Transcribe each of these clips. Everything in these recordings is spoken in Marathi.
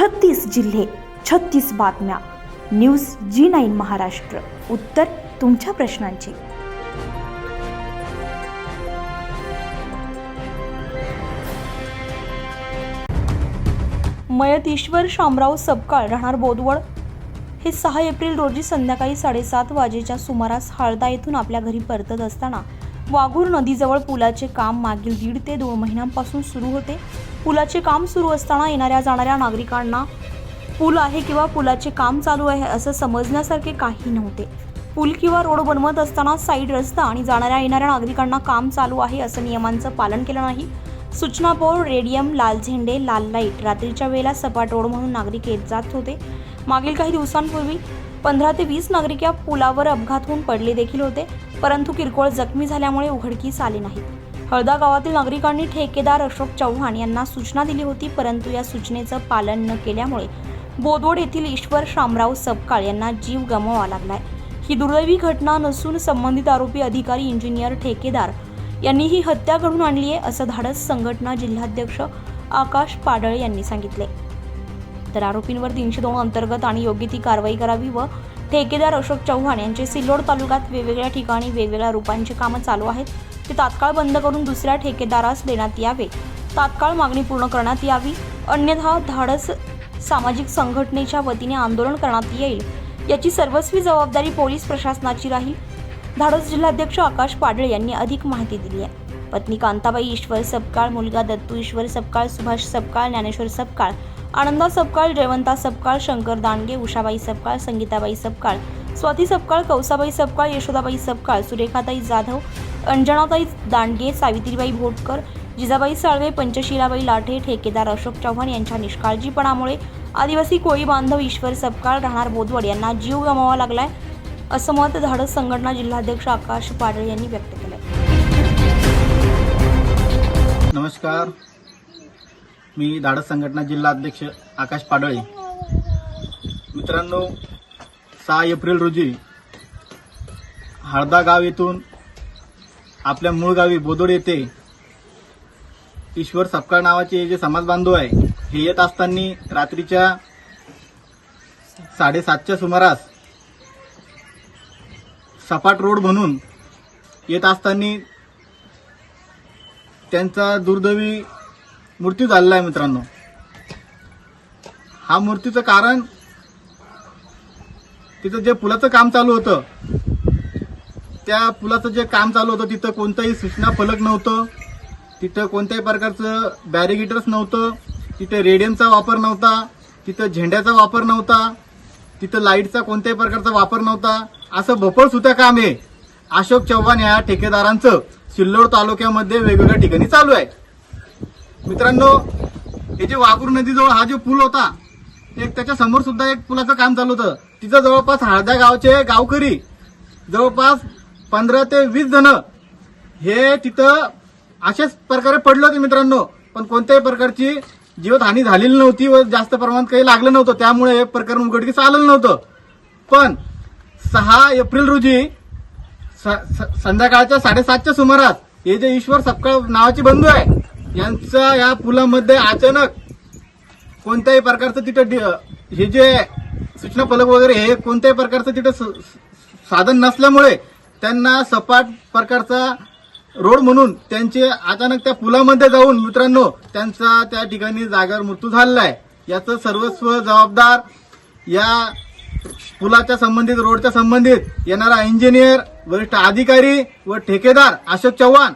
छत्तीस जिल्हे छत्तीस बातम्या. News G nine Maharashtra. उत्तर तुमच्या प्रश्नांची. मयत ईश्वर शामराव सबकाळ राहणार बोदवड हे सहा एप्रिल रोजी संध्याकाळी साडेसात वाजेच्या सुमारास हळदा येथून आपल्या घरी परतत असताना वाघूर नदीजवळ पुलाचे काम मागील दीड ते दोन महिन्यांपासून सुरू होते. पुलाचे काम सुरू असताना येणाऱ्या जाणाऱ्या नागरिकांना पूल आहे किंवा पुलाचे काम चालू आहे असं समजण्यासारखे काही नव्हते. पूल किंवा रोड बनवत असताना साईड रस्ता आणि जाणाऱ्या येणाऱ्या नागरिकांना काम चालू आहे असं नियमांचं पालन केलं नाही. सूचना बोर्ड रेडियम लाल झेंडे लाल लाइट रात्रीच्या वेळेला सपाट रोड म्हणून नागरिक येत जात होते. मागील काही दिवसांपूर्वी पंधरा ते वीस नागरिक या पुलावर अपघात होऊन पडले देखील होते परंतु किरकोळ जखमी झाल्यामुळे उघडकीस आले नाही हळदा गावातील नागरिकांनी ठेकेदार अशोक चव्हाण यांना सूचना दिली होती परंतु या सूचनेचं पालन न केल्यामुळे बोदवड येथील ईश्वर शामराव सपकाळ यांना जीव गमवावा लागलाय. ही दुर्दैवी घटना नसून संबंधित आरोपी अधिकारी इंजिनियर ठेकेदार यांनी ही हत्या घडून आणली आहे असं धाडस संघटना जिल्हाध्यक्ष आकाश पाडळ यांनी सांगितले तर आरोपींवर तीनशे दोन अंतर्गत आणि योग्य ती कारवाई करावी व ठेकेदार अशोक चव्हाण यांचे सिल्लोड तालुक्यात वेगवेगळ्या ठिकाणी वेगवेगळ्या रूपांची कामं चालू आहेत. ते तात्काळ बंद करून दुसऱ्या ठेकेदारास देण्यात यावे. तात्काळ मागणी पूर्ण करण्यात यावी. अन्यथा धाडस सामाजिक संघटनेच्या वतीने आंदोलन करण्यात येईल. याची सर्वस्वी जबाबदारी पोलीस प्रशासनाची राहील. धाडस जिल्हाध्यक्ष आकाश पाडळे यांनी अधिक माहिती दिली आहे. पत्नी कांताबाई ईश्वर सपकाळ मुलगा दत्तू ईश्वर सपकाळ सुभाष सपकाळ ज्ञानेश्वर सपकाळ आनंदा सपकाळ जयवंता सपकाळ शंकर दांडगे उषाबाई सपकाळ संगीताबाई सपकाळ स्वाती सपकाळ कौसाबाई सपकाळ यशोदाबाई सपकाळ सुरेखाताई जाधव अंजनाताई दांडगे सावित्रीबाई भोटकर जिजाबाई साळवे पंचशिलाबाई लाठे ठेकेदार अशोक चव्हाण यांच्या निष्काळजीपणामुळे आदिवासी कोळी बांधव ईश्वर सपकाळ राहणार बोदवड यांना जीव गमावा लागलाय असं मत धाडस संघटना जिल्हाध्यक्ष आकाश पाडळे यांनी व्यक्त केलं नमस्कार. मी धाडस संघटना जिल्हा अध्यक्ष आकाश पाडळे. मित्रांनो सहा एप्रिल रोजी हळदा गाव येथून आपल्या मूळ गावी बोदोड येथे ईश्वर सपकाळ नावाचे जे समाज बांधव आहे हे येत असताना रात्रीच्या साडेसातच्या सुमारास सपाट रोड म्हणून येत असताना त्यांचा दुर्दैवी मृत्यू झालेला आहे मित्रांनो. हा मृत्यूचं कारण तिथं जे पुलाचं काम चालू होतं त्या पुलाचं जे काम चालू होतं तिथं कोणतंही सूचना फलक नव्हतं. तिथं कोणत्याही प्रकारचं बॅरिगेटर्स नव्हतं. तिथं रेडियमचा वापर नव्हता. तिथं झेंड्याचा वापर नव्हता. तिथं लाईटचा कोणत्याही प्रकारचा वापर नव्हता. असं भोपळ सुद्धा काम आहे. अशोक चव्हाण या ठेकेदारांचं सिल्लोड तालुक्यामध्ये वेगवेगळ्या ठिकाणी चालू आहे. मित्रांनो हे जे वाघूर नदीजवळ हा जो पूल होता एक त्याच्यासमोर सुद्धा एक पुलाचं काम चालू होतं. तिथं जवळपास हळद्या गावचे गावकरी जवळपास पंधरा ते वीस जण हे तिथं अशाच प्रकारे पडले होते मित्रांनो. पण कोणत्याही प्रकारची जीवतहानी झालेली नव्हती व जास्त प्रमाणात काही लागलं नव्हतं. त्यामुळे हे प्रकरण उघडकीस आलेलं नव्हतं. पण सहा एप्रिल रोजी स- स- संध्याकाळच्या साडेसातच्या सुमारास हे जे ईश्वर सपकाळ नावाचे बंधू आहे यांचा या पुलामध्ये अचानक कोणत्याही प्रकारचं तिथं हे जे सूचना फलक वगैरे हे कोणत्याही प्रकारचं तिथं स- साधन नसल्यामुळे त्यांना सपाट प्रकारचा रोड म्हणून त्यांचे अचानक त्या पुलामध्ये जाऊन मित्रांनो त्यांचा त्या ठिकाणी जागेवर मृत्यू झालेला आहे याचं सर्वस्व जबाबदार या पुलाच्या संबंधित रोडच्या संबंधित येणारा इंजिनियर वरिष्ठ अधिकारी व ठेकेदार अशोक चव्हाण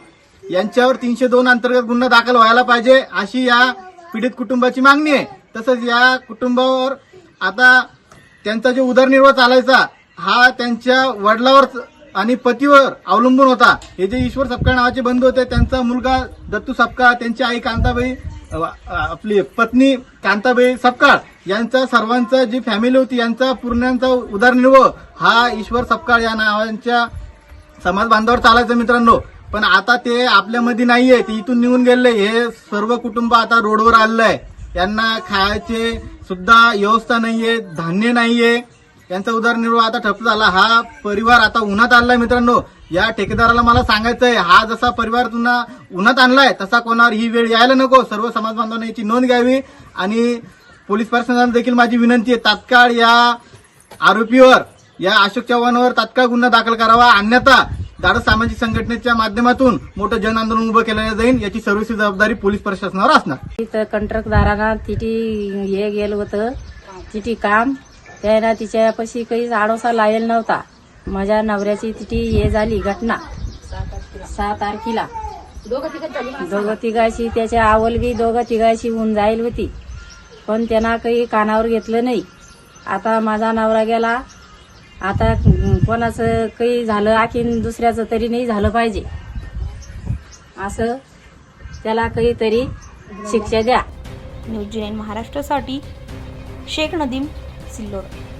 यांच्यावर तीनशे दोन अंतर्गत गुन्हा दाखल व्हायला पाहिजे अशी या पीडित कुटुंबाची मागणी आहे. तसंच या कुटुंबावर आता त्यांचा जो उदरनिर्वाह चालायचा हा त्यांच्या वडिलावर आणि पतीवर अवलंबून होता. हे जे ईश्वर सपकाळ नावाचे बंधू होते त्यांचा मुलगा दत्तू सपकाळ त्यांची आई कांताबाई आपली पत्नी कांताबाई सपकाळ यांचा सर्वांचा जी फॅमिली होती यांचा पूर्णांचा उदरनिर्वाह हा ईश्वर सपकाळ या नावांच्या समाज बांधावर चालायचं मित्रांनो. पण आता ते आपल्यामध्ये नाहीये ते इथून निघून गेले हे सर्व कुटुंब आता रोडवर आलेलं आहे. यांना खायचे सुद्धा व्यवस्था नाहीये धान्य नाहीये. यांचा उदरनिर्वाह आता ठप्प झाला. हा परिवार आता उन्हात आणलाय मित्रांनो. या ठेकेदाराला मला सांगायचंय हा जसा परिवार पुन्हा उन्हात आणलाय तसा कोणावर ही वेळ यायला नको. सर्व समाज बांधवांनी याची नोंद घ्यावी आणि पोलीस प्रशासनाला देखील माझी विनंती आहे. तात्काळ या आरोपीवर या अशोक चव्हाणवर तात्काळ गुन्हा दाखल करावा. अन्यथा धाडस सामाजिक संघटनेच्या माध्यमातून मोठं जन आंदोलन उभं केलं जाईल याची सर्व जबाबदारी पोलीस प्रशासनावर असणार. तिथं कंत्राटदारांना तिथे हे गेलं होतं. तिथे काम. त्यानं तिच्यापाशी काही आडोसा लावेल नव्हता. माझ्या नवऱ्याची तिथे हे झाली घटना. सहा तारखेला. दोघं तिघाशी त्याच्या आवल बी दोघं तिघाशी होऊन जाईल होती. पण त्यांना काही कानावर घेतलं नाही. आता माझा नवरा गेला. आता कोणाचं काही झालं आखीन दुसऱ्याचं तरी नाही झालं पाहिजे. असं त्याला काहीतरी शिक्षा द्या. न्यूज जी महाराष्ट्रासाठी शेख नदीम सिल्लोड